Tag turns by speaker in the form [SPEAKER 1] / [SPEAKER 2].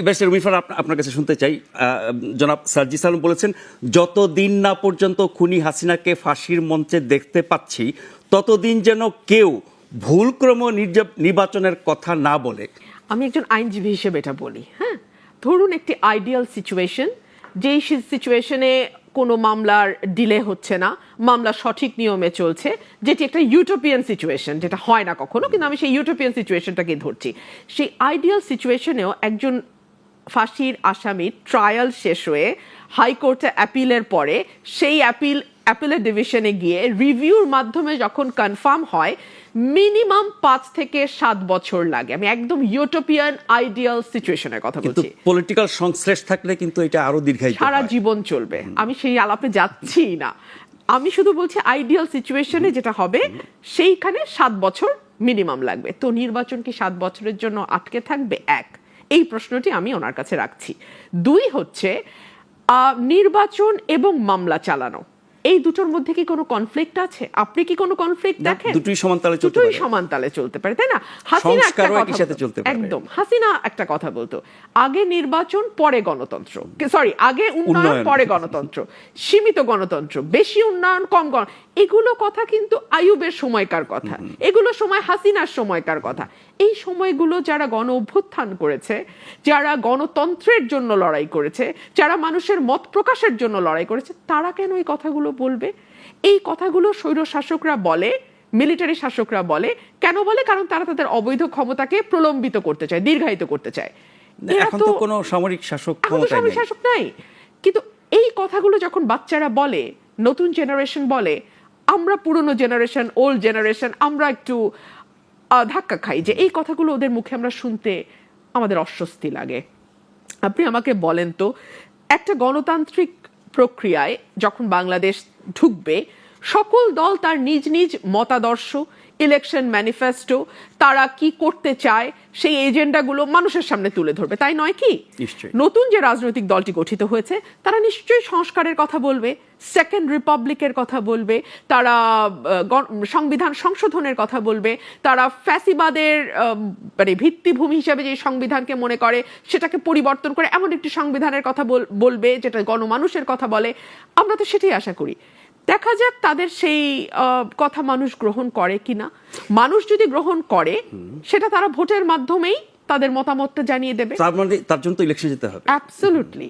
[SPEAKER 1] রুমিফার up- আপনার কাছে শুনতে চাই। জনাব সার্জি সালাম বলেছেন, যতদিন না পর্যন্ত খুনি হাসিনাকে ফাঁসির মঞ্চে দেখতে পাচ্ছি, ততদিন যেন কেউ ভুলক্রম নির্বাচনের কথা না বলে।
[SPEAKER 2] আমি একজন আইনজীবী হিসেবে এটা বলি হ্যাঁ? ধরুন একটি আইডিয়াল সিচুয়েশন যেই সিচুয়েশনে কোনো মামলার ডিলে হচ্ছে না, মামলা সঠিক নিয়মে চলছে, যেটি একটা ইউটোপিয়ান সিচুয়েশন যেটা হয় না কখনো, কিন্তু আমি সেই ইউটোপিয়ান সিচুয়েশনটাকে ধরছি। সেই আইডিয়াল সিচুয়েশনেও একজন ফাঁসির আসামির ট্রায়াল শেষ হয়ে হাইকোর্টে অ্যাপিলের পরে সেই অ্যাপিল অ্যাপিলের ডিভিশনে গিয়ে রিভিউর মাধ্যমে যখন কনফার্ম হয় মিনিমাম পাঁচ থেকে সাত বছর লাগে। আমি একদম ইউটোপিয়ান আইডিয়াল সিচুয়েশনের কথা বলছি।
[SPEAKER 1] পলিটিক্যাল সংশ্লেষ থাকলে কিন্তু এটা আরও দীর্ঘায়িত
[SPEAKER 2] সারা জীবন চলবে। আমি সেই আলাপে যাচ্ছি না। আমি শুধু বলছি আইডিয়াল সিচুয়েশনে যেটা হবে সেইখানে সাত বছর মিনিমাম লাগবে। তো নির্বাচন কি সাত বছরের জন্য আটকে থাকবে? এক। এই প্রশ্নটি আমি ওনার কাছে রাখছি। দুই হচ্ছে নির্বাচন এবং মামলা চালানো। এই দুটোর মধ্যে কি কোনো কনফ্লিক্ট আছে? আপনি কি কোনো কনফ্লিক্ট দেখেন?
[SPEAKER 1] দুটোই সমানতালে চলতে
[SPEAKER 2] দুটোই
[SPEAKER 1] পারে।
[SPEAKER 2] সমান তালে চলতে পারে তাই না? হাসিনা একটা
[SPEAKER 1] সংস্কারও একই
[SPEAKER 2] কথা
[SPEAKER 1] সাথে চলতে পারে।
[SPEAKER 2] একদম। হাসিনা একটা কথা বলতো। আগে নির্বাচন পরে গণতন্ত্র। সরি আগে উন্নয়ন
[SPEAKER 1] উন্নয়ন।
[SPEAKER 2] পরে গণতন্ত্র। সীমিত গণতন্ত্র। বেশি উন্নয়ন কম গণ এগুলো কথা কিন্তু আয়ুবের সময়কার কথা। এগুলো সময় হাসিনার সময়কার কথা। এই সময়গুলো যারা গণ অভ্যুত্থান করেছে যারা গণতন্ত্রের জন্য লড়াই করেছে যারা মানুষের মত প্রকাশের জন্য লড়াই করেছে তারা কেন এই কথাগুলো বলবে? এই কথাগুলো স্বৈর শাসকরা বলে মিলিটারি শাসকরা বলে। কেন বলে? কারণ তারা তাদের অবৈধ ক্ষমতাকে প্রলম্বিত করতে চায় দীর্ঘায়িত করতে চায়।
[SPEAKER 1] এখন তো কোনো সামরিক শাসক নেই।
[SPEAKER 2] শাসক নাই। কিন্তু এই কথাগুলো যখন বাচ্চারা বলে নতুন জেনারেশন বলে আমরা পুরনো জেনারেশন ওল্ড জেনারেশন আমরা একটু ধাক্কা খাই যে এই কথাগুলো ওদের মুখে আমরা শুনতে আমাদের অস্বস্তি লাগে। আপনি আমাকে বলেন তো একটা গণতান্ত্রিক প্রক্রিয়ায় যখন বাংলাদেশ ঢুকবে সকল দল তার নিজ নিজ মতাদর্শ ইলেকশন ম্যানিফেস্টো তারা কি করতে চায় সেই এজেন্ডাগুলো মানুষের সামনে তুলে ধরবে তাই নয় কি। নতুন যে রাজনৈতিক দলটি গঠিত হয়েছে তারা নিশ্চয়ই সংস্কারের কথা বলবে সেকেন্ড রিপাবলিকের কথা বলবে তারা সংবিধান সংশোধনের কথা বলবে তারা ফ্যাসিবাদের মানে ভিত্তিভূমি হিসাবে যে সংবিধানকে মনে করে সেটাকে পরিবর্তন করে এমন একটি সংবিধানের কথা বল- বলবে যেটা গণমানুষের কথা বলে। আমরা তো সেটাই আশা করি। দেখা যাক তাদের সেই কথা মানুষ গ্রহণ করে কিনা। মানুষ যদি গ্রহণ করে সেটা তারা ভোটের মাধ্যমেই তাদের মতামতটা জানিয়ে দেবে।
[SPEAKER 1] তার মানে তার জন্য তো ইলেকশন যেতে হবে।
[SPEAKER 2] অ্যাবসলুটলি